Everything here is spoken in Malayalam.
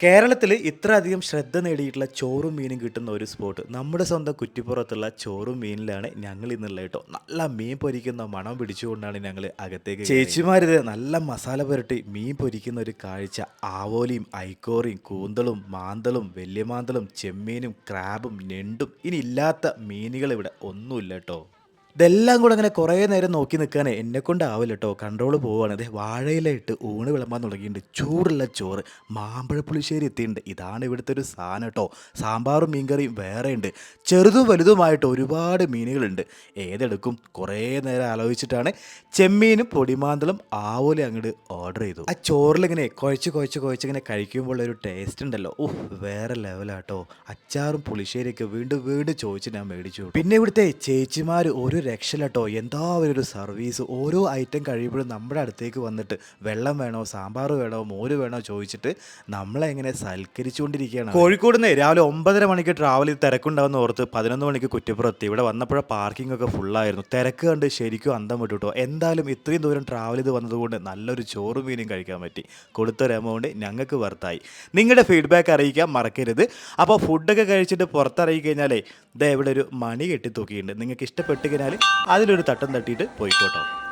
കേരളത്തിൽ ഇത്രയധികം ശ്രദ്ധ നേടിയിട്ടുള്ള ചോറും മീനും കിട്ടുന്ന ഒരു സ്പോട്ട് നമ്മുടെ സ്വന്തം കുറ്റിപ്പുറത്തുള്ള ചോറും മീനിലാണ് ഞങ്ങൾ ഇന്നുള്ളത് കേട്ടോ. നല്ല മീൻ പൊരിക്കുന്ന മണം പിടിച്ചുകൊണ്ടാണ് ഞങ്ങൾ അകത്തേക്ക് ചേച്ചിമാരിത് നല്ല മസാല പുരട്ടി മീൻ പൊരിക്കുന്ന ഒരു കാഴ്ച. ആവോലിയും ഐക്കോറിയും കൂന്തളും മാന്തളും വലിയ മാന്തളും ചെമ്മീനും ക്രാബും ഞണ്ടും ഇനി ഇല്ലാത്ത മീനുകൾ ഇവിടെ ഒന്നുമില്ല കേട്ടോ. ഇതെല്ലാം കൂടെ അങ്ങനെ കുറേ നേരം നോക്കി നിൽക്കാനേ എന്നെ കൊണ്ടാവില്ല കേട്ടോ കൺട്രോൾ പോവുകയാണ് അതെ വാഴയിലായിട്ട് ഊണ് വിളമ്പാൻ തുടങ്ങിയിട്ടുണ്ട്. ചൂടുള്ള ചോറ്. മാമ്പഴ പുളിശ്ശേരി എത്തിയിട്ടുണ്ട്. ഇതാണ് ഇവിടുത്തെ ഒരു സാധനം കേട്ടോ സാമ്പാറും മീൻകറിയും വേറെ ഉണ്ട്. ചെറുതും വലുതുമായിട്ട് ഒരുപാട് മീനുകളുണ്ട്. ഏതെടുക്കും? കുറേ നേരം ആലോചിച്ചിട്ടാണ് ചെമ്മീനും പൊടിമാന്തളും ആവോലെ അങ്ങോട്ട് ഓർഡർ ചെയ്തു. ആ ചോറിലിങ്ങനെ കുഴച്ച് കുഴച്ച് കുഴച്ച് ഇങ്ങനെ കഴിക്കുമ്പോൾ ഒരു ടേസ്റ്റ് ഉണ്ടല്ലോ. ഓ വേറെ ലെവലാട്ടോ അച്ചാറും പുളിശ്ശേരിയൊക്കെ വീണ്ടും വീണ്ടും ചോദിച്ച് ഞാൻ മേടിച്ചു പിന്നെ ഇവിടുത്തെ ചേച്ചിമാർ ഒരു രക്ഷയില്ലട്ടോ. എന്താ ഒരു സർവീസ്? ഓരോ ഐറ്റം കഴിയുമ്പോഴും നമ്മുടെ അടുത്തേക്ക് വന്നിട്ട് വെള്ളം വേണോ സാമ്പാർ വേണോ മോര് വേണോ ചോദിച്ചിട്ട് നമ്മളെ എങ്ങനെ സൽക്കരിച്ചുകൊണ്ടിരിക്കുകയാണ്. കോഴിക്കോട് നിന്ന് രാവിലെ ഒമ്പതര മണിക്ക് ട്രാവൽ ചെയ്ത് തിരക്കുണ്ടാവുന്ന ഓർത്ത് പതിനൊന്ന് മണിക്ക് കുറ്റിപ്പുറത്ത്. ഇവിടെ വന്നപ്പോഴേ പാർക്കിംഗ് ഒക്കെ ഫുള്ളായിരുന്നു തിരക്ക് കണ്ട് ശരിക്കും അന്തം വിട്ടു കേട്ടോ എന്തായാലും ഇത്രയും ദൂരം ട്രാവൽ ചെയ്ത് വന്നതുകൊണ്ട് നല്ലൊരു ചോറും മീനും കഴിക്കാൻ പറ്റി. കൊടുത്തൊരു എമൗണ്ട് ഞങ്ങൾക്ക് വർത്തായി നിങ്ങളുടെ ഫീഡ്ബാക്ക് അറിയിക്കാൻ മറക്കരുത്. അപ്പോൾ ഫുഡൊക്കെ കഴിച്ചിട്ട് പുറത്തിറങ്ങി കഴിഞ്ഞാലേ ഇതേ ഇവിടെ ഒരു മണി കെട്ടി തൂക്കിയിട്ടുണ്ട് നിങ്ങൾക്ക് ഇഷ്ടപ്പെട്ട് കഴിഞ്ഞാൽ അതിലൊരു തട്ടം തട്ടിയിട്ട് പോയിക്കോട്ടോ.